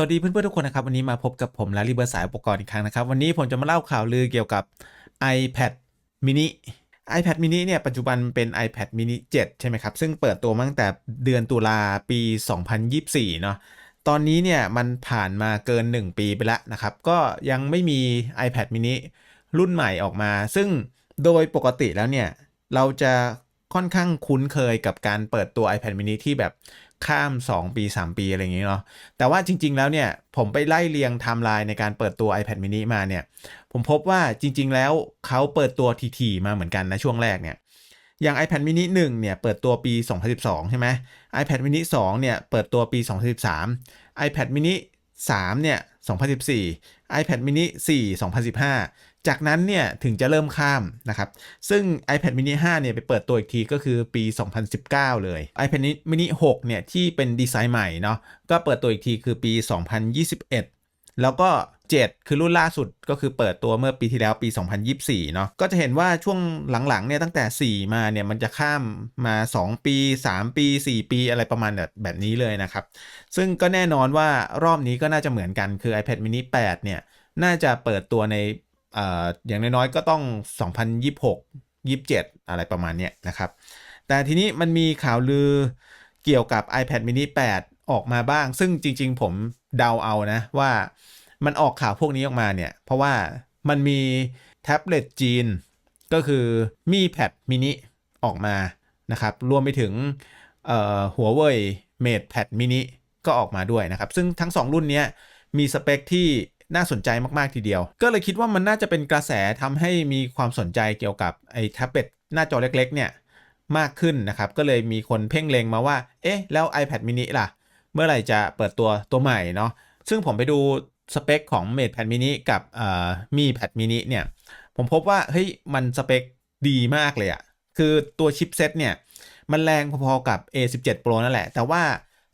สวัสดีเพื่อนๆทุกคนนะครับ วันนี้มาพบกับผมลาลีเบอร์สายอุปกรณ์อีกครั้งนะครับ วันนี้ผมจะมาเล่าข่าวลือเกี่ยวกับ iPad mini iPad mini เนี่ยปัจจุบันเป็น iPad mini 7 ใช่ไหมครับ ซึ่งเปิดตัวมาตั้งแต่เดือนตุลาปี 2024 เนาะตอนนี้เนี่ยมันผ่านมาเกิน 1 ปีไปแล้วนะครับ ก็ยังไม่มี iPad mini รุ่นใหม่ออกมา ซึ่งโดยปกติแล้วเนี่ย เราจะ ค่อนข้างคุ้นเคยกับการเปิดตัว iPad mini ที่แบบข้าม 2 ปี 3 ปี อะไรอย่างเงี้เนาะแต่ว่าจริง ๆ แล้วเนี่ย ผมไปไล่เรียงไทม์ไลน์ในการเปิดตัว iPad mini มาเนี่ย ผมพบว่าจริง ๆ แล้วเขาเปิดตัวทีๆมาเหมือนกันนะช่วงแรกเนี่ยอย่าง iPad mini 1 เนี่ย เปิดตัวปี 2012 ใช่ไหม iPad mini 2 เนี่ย เปิดตัวปี 2013 iPad mini 3 เนี่ย 2014 iPad mini 4 2015 จากนั้นเนี่ยถึงจะเริ่มข้ามนะครับ ซึ่ง iPad mini 5 เนี่ยไปเปิดตัวอีกทีก็คือปี 2019 เลย iPad mini 6 เนี่ยที่เป็นดีไซน์ใหม่เนาะ ก็เปิดตัวอีกทีคือปี 2021 แล้วก็ 7 คือรุ่นล่าสุดก็คือเปิดตัวเมื่อปีที่แล้วปี 2024 เนาะ ก็จะเห็นว่าช่วงหลังๆ เนี่ยตั้งแต่ 4 มาเนี่ยมันจะข้ามมา 2 ปี 3 ปี 4 ปีอะไรประมาณแบบแบบนี้เลยนะครับ ซึ่งก็แน่นอนว่ารอบนี้ก็น่าจะเหมือนกันคือ iPad mini 8 เนี่ยน่าจะเปิดตัวใน อย่างน้อยๆก็ต้อง 2026 27 อะไรประมาณเนี้ยนะครับ แต่ทีนี้มันมีข่าวลือเกี่ยวกับ iPad mini 8 ออกมาบ้าง ซึ่งจริงๆผมเดาเอานะว่ามันออกข่าวพวกนี้ออกมาเนี่ย เพราะว่ามันมีแท็บเล็ตจีน ก็คือมีแพดมินิออกมานะครับ รวมไปถึงหัวเว่ยเมดแพดมินิก็ออกมาด้วยนะครับ ซึ่งทั้ง 2 รุ่นนี้มีสเปคที่ น่าสนใจมากๆทีเดียว ก็เลยคิดว่ามันน่าจะเป็นกระแสทำให้มีความสนใจเกี่ยวกับไอ้แท็บเล็ตหน้าจอเล็กๆเนี่ยมากขึ้นนะครับ ก็เลยมีคนเพ่งเลงมาว่า เอ๊ะ แล้ว iPad mini ล่ะ เมื่อไหร่จะเปิดตัวตัวใหม่เนาะ ซึ่งผมไปดูสเปคของ Mate Pad mini กับมี Pad mini เนี่ย ผมพบว่า เฮ้ย มันสเปคดีมากเลยอะคือตัวชิปเซตเนี่ย มันแรงพอๆกับ A17 Pro นั่นแหละ แต่ว่า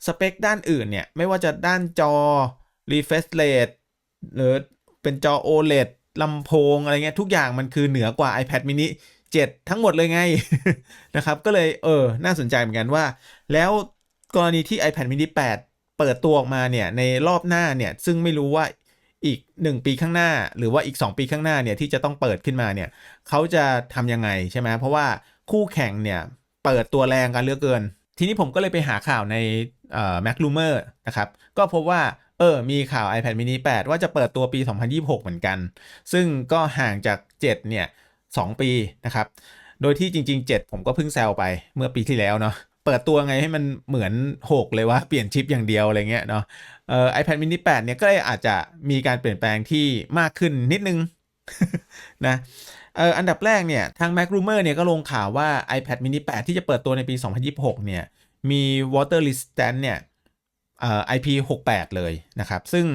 สเปคด้านอื่นเนี่ย ไม่ว่าจะด้านจอ refresh rate หรือเป็นจอ OLED ลำโพงอะไรเงี้ยทุกอย่างมันคือเหนือกว่า iPad mini 7 ทั้งหมดเลยไง นะครับ ก็เลยเออ น่าสนใจเหมือนกันว่า แล้วกรณีที่ iPad mini 8 เปิดตัวออกมาเนี่ยในรอบหน้าเนี่ย ซึ่งไม่รู้ว่าอีก 1 ปีข้างหน้า หรือว่าอีก 2 ปีข้างหน้าเนี่ยที่จะต้องเปิดขึ้นมาเนี่ยเขาจะทำยังไงใช่ไหมเพราะว่าคู่แข่งเนี่ยเปิดตัวแรงกันเลือกเกิน ทีนี้ผมก็เลยไปหาข่าวใน Mac Rumor นะครับ ก็พบว่า เออ มีข่าว iPad mini 8 ว่าจะเปิดตัวปี 2026 เหมือนกัน ซึ่งก็ห่างจาก 7 เนี่ย 2 ปีนะครับ โดยที่จริง ๆ 7 ผมก็เพิ่งแซวไปเมื่อปีที่แล้วเนาะ เปิดตัวไงให้มันเหมือน 6 เลยว่าเปลี่ยนชิปอย่างเดียวอะไรเงี้ยเนาะ เอ่อ iPad mini 8 เนี่ยก็เลยอาจจะมีการเปลี่ยนแปลงที่มากขึ้นนิดนึงนะเอออันดับแรกเนี่ยทาง Mac Rumor เนี่ยก็ลงข่าวว่า iPad mini 8 ที่จะเปิดตัวในปี 2026 เนี่ยมี water resistant เนี่ย IP68 เลยนะครับ ซึ่ง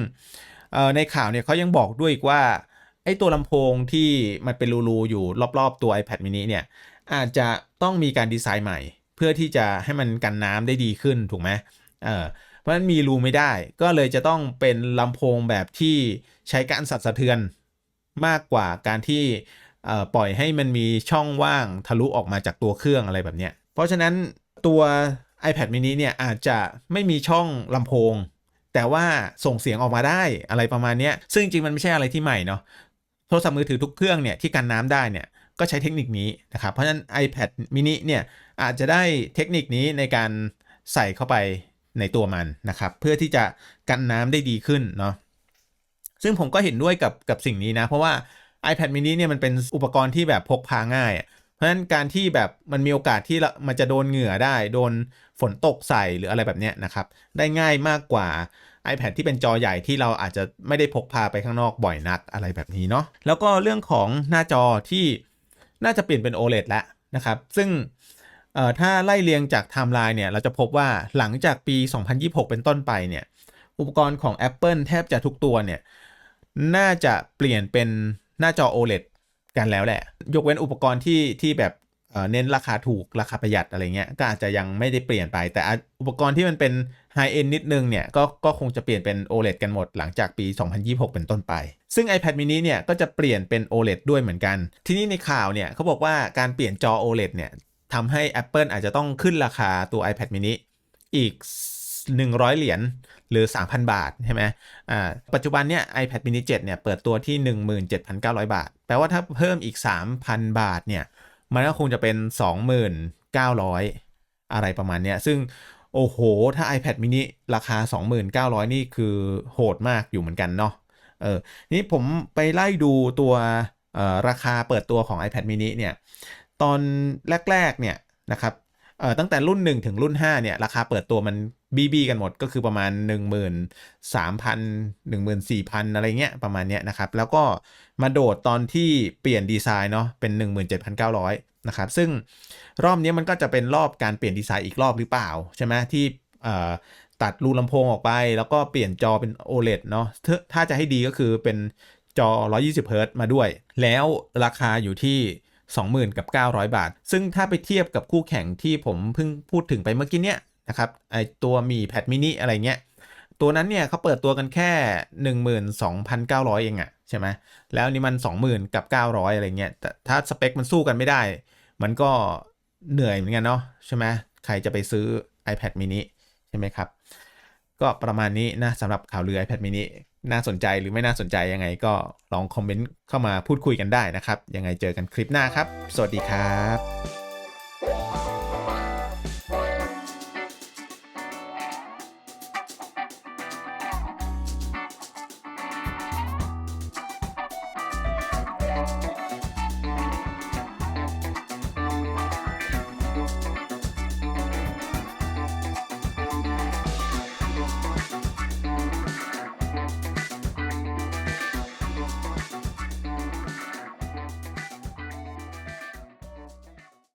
ในข่าวเนี่ยเขายังบอกด้วยอีกว่า ไอ้ตัวลำโพงที่มันเป็นรูๆอยู่รอบๆตัว iPad mini เนี่ย อาจจะต้องมีการดีไซน์ใหม่ เพื่อที่จะให้มันกันน้ำได้ดีขึ้นถูกไหมเออเพราะฉะนั้นมีรูไม่ได้ ก็เลยจะต้องเป็นลำโพงแบบที่ใช้การสั่นสะเทือนมากกว่าการที่ปล่อยให้มันมีช่องว่างทะลุออกมาจากตัวเครื่องอะไรแบบเนี้ย เพราะฉะนั้นตัว iPad mini เนี่ยอาจจะไม่มีช่องลำโพง แต่ว่าส่งเสียงออกมาได้อะไรประมาณนี้ซึ่งจริงมันไม่ใช่อะไรที่ใหม่เนาะโทรศัพท์มือถือทุกเครื่องเนี่ยที่กันน้ำได้เนี่ยก็ใช้เทคนิคนี้นะครับเพราะฉะนั้น iPad mini เนี่ยอาจจะได้เทคนิคนี้ในการใส่เข้าไปในตัวมันนะครับเพื่อที่จะกันน้ำได้ดีขึ้นเนาะซึ่งผมก็เห็นด้วยกับกับสิ่งนี้นะ เพราะว่า iPad mini เนี่ยมันเป็นอุปกรณ์ที่แบบพกพาง่าย ราะฉะนั้นการที่แบบมันมีโอกาสที่มันจะโดนเหงื่อได้ โดนฝนตกใส่หรืออะไรแบบนี้นะครับ ได้ง่ายมากกว่า iPad ที่เป็นจอใหญ่ที่เราอาจจะไม่ได้พกพาไปข้างนอกบ่อยนักอะไรแบบนี้เนาะแล้วก็เรื่องของหน้าจอที่น่าจะเปลี่ยนเป็น OLED แล้วนะครับ ซึ่งถ้าไล่เรียงจากไทม์ไลน์เนี่ยเราจะพบว่าหลังจากปี 2026 เป็นต้นไปเนี่ยอุปกรณ์ของ Apple แทบจะทุกตัวเนี่ยน่าจะเปลี่ยนเป็นหน้าจอ OLED กันแล้วแหละ ยกเว้นอุปกรณ์ที่ที่แบบเน้นราคาถูกราคาประหยัดอะไรเงี้ยก็อาจจะยังไม่ได้เปลี่ยนไป แต่อุปกรณ์ที่มันเป็นไฮเอ็นนิดนึงเนี่ยก็ก็คงจะเปลี่ยนเป็น OLED กันหมดหลังจากปี 2026 เป็นต้นไป ซึ่ง iPad mini เนี่ยก็จะเปลี่ยนเป็น OLED ด้วยเหมือนกัน ทีนี้ในข่าวเนี่ยเขาบอกว่าการเปลี่ยนจอ OLED เนี่ยทำให้ Apple อาจจะต้องขึ้นราคาตัว iPad mini อีก 100 เหรียญ หรือ 3,000 บาทใช่ไหมอ่าปัจจุบันเนี่ย iPad mini 7เนี่ยเปิดตัวที่ 17,900 บาท แปลว่าถ้าเพิ่มอีก 3,000 บาทเนี่ยมันก็คงจะเป็น 2,900 อะไรประมาณเนี้ยซึ่งโอ้โห ถ้า iPad mini ราคา 29,000นี่คือโหดมากอยู่เหมือนกันเนาะเออนี่ผมไปไล่ดูตัวเอ่อราคาเปิดตัวของ iPad mini เนี่ยตอนแรกๆเนี่ยนะครับเอ่อตั้งแต่รุ่น 1 ถึงรุ่น5เนี่ยราคาเปิดตัวมัน บีบีกันหมดก็คือประมาณ 13,000 14,000 อะไรเงี้ยประมาณเนี้ยนะครับ แล้วก็มาโดดตอนที่เปลี่ยนดีไซน์เนาะเป็น 17,900 นะครับ ซึ่งรอบนี้มันก็จะเป็นรอบการเปลี่ยนดีไซน์อีกรอบหรือเปล่า ใช่ไหมที่ตัดรูลำโพงออกไป แล้วก็เปลี่ยนจอเป็น OLED เนาะถ้าจะให้ดีก็คือเป็นจอ 120เฮิรตมาด้วย แล้วราคาอยู่ที่20,000กับ900 บาท ซึ่งถ้าไปเทียบกับคู่แข่งที่ผมเพิ่งพูดถึงไปเมื่อกี้เนี้ย นะครับไอตัวมีแพดมินิอะไรเงี้ยตัวนั้นเนี่ยเขาเปิดตัวกันแค่ 12,900 เองอะใช่ไหมแล้วนี่มัน 20,000 กับ 900 อะไรเงี้ยแต่ถ้าสเปคมันสู้กันไม่ได้ มันก็เหนื่อยเหมือนกันเนาะใช่ไหมใครจะไปซื้อ iPad mini ใช่ไหมครับ ก็ประมาณนี้นะสำหรับข่าวลือ iPad mini น่าสนใจหรือไม่น่าสนใจยังไงก็ลองคอมเมนต์เข้ามาพูดคุยกันได้นะครับ ยังไงเจอกันคลิปหน้าครับ สวัสดีครับ